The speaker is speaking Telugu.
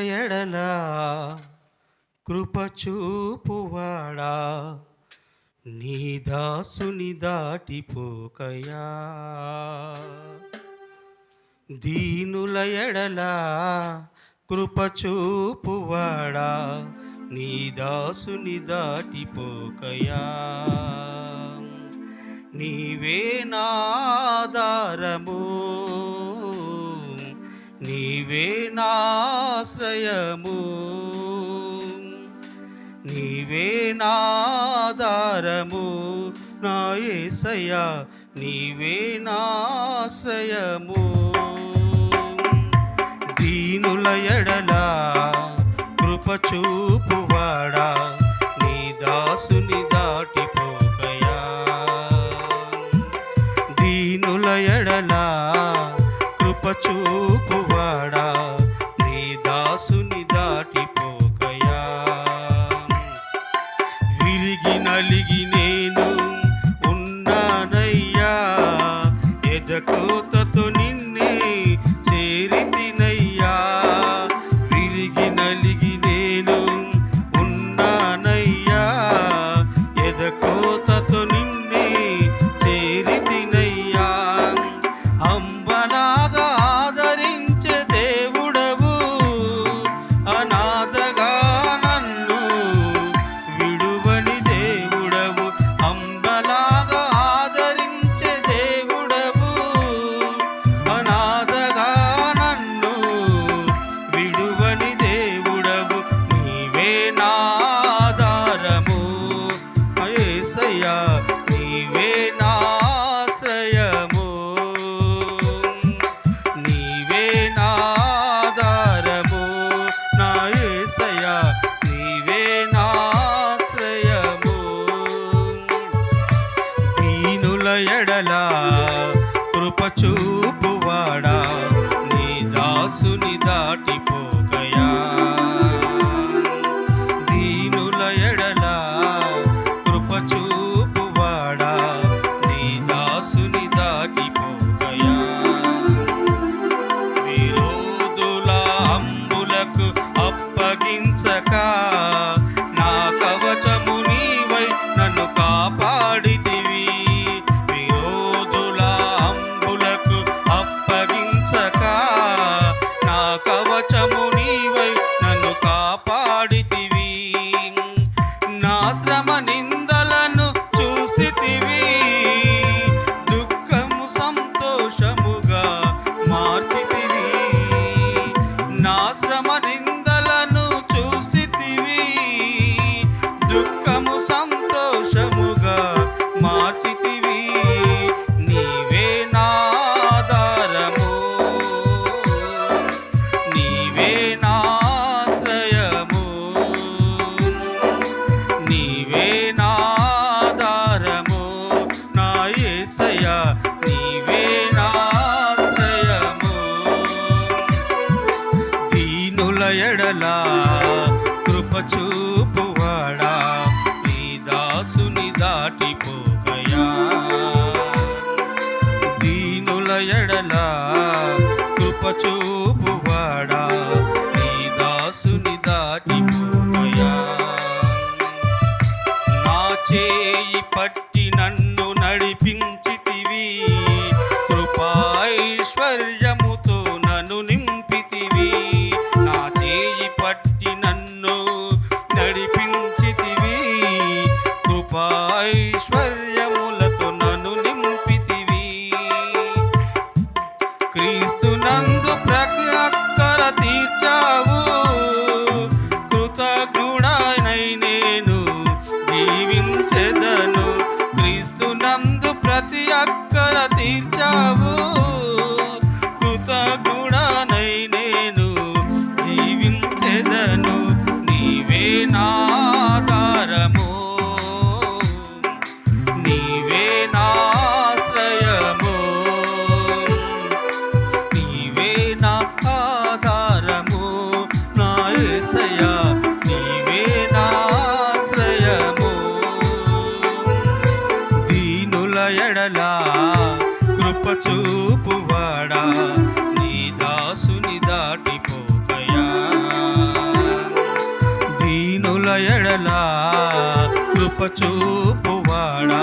ఎడల కృపచూపువాడా. నీ దాసుని దాటిపోకయా. దీనుల ఎడల కృపచూపువాడా. నీ దాసుని దాటిపోకయా. నీవే నాదారము నీవే ఆశ్రయము. నీవే నాదారము నా ఏసయ్యా నీవే నాశ్రయము తిరిగి నలిగి నేను ఉన్నానయ్యా. ఎదకోతతో నిన్నే చేరితినయ్యా తిరిగి నలిగి కృపచూ అప్పగించక నా కవచము నీవై నన్ను కాపాడితివి. నా శ్రమ నిందలను చూసితివి. దుఃఖము సంతోషముగా మార్చితివి. నా శ్రమ నిందలను చూసితివి. దుఃఖము సంతోషము దాసుని దాటిపోకయా వేదను క్రీస్తునందు ప్రతి అక్కర తీర్చావు. కృతగుణనై నేను జీవించెదను. నీవే నా ఎడలా కృప చూపు వాడా నీ దాసుని దాటిపోకయా? దీనుల ఎడలా కృప చూపు వాడా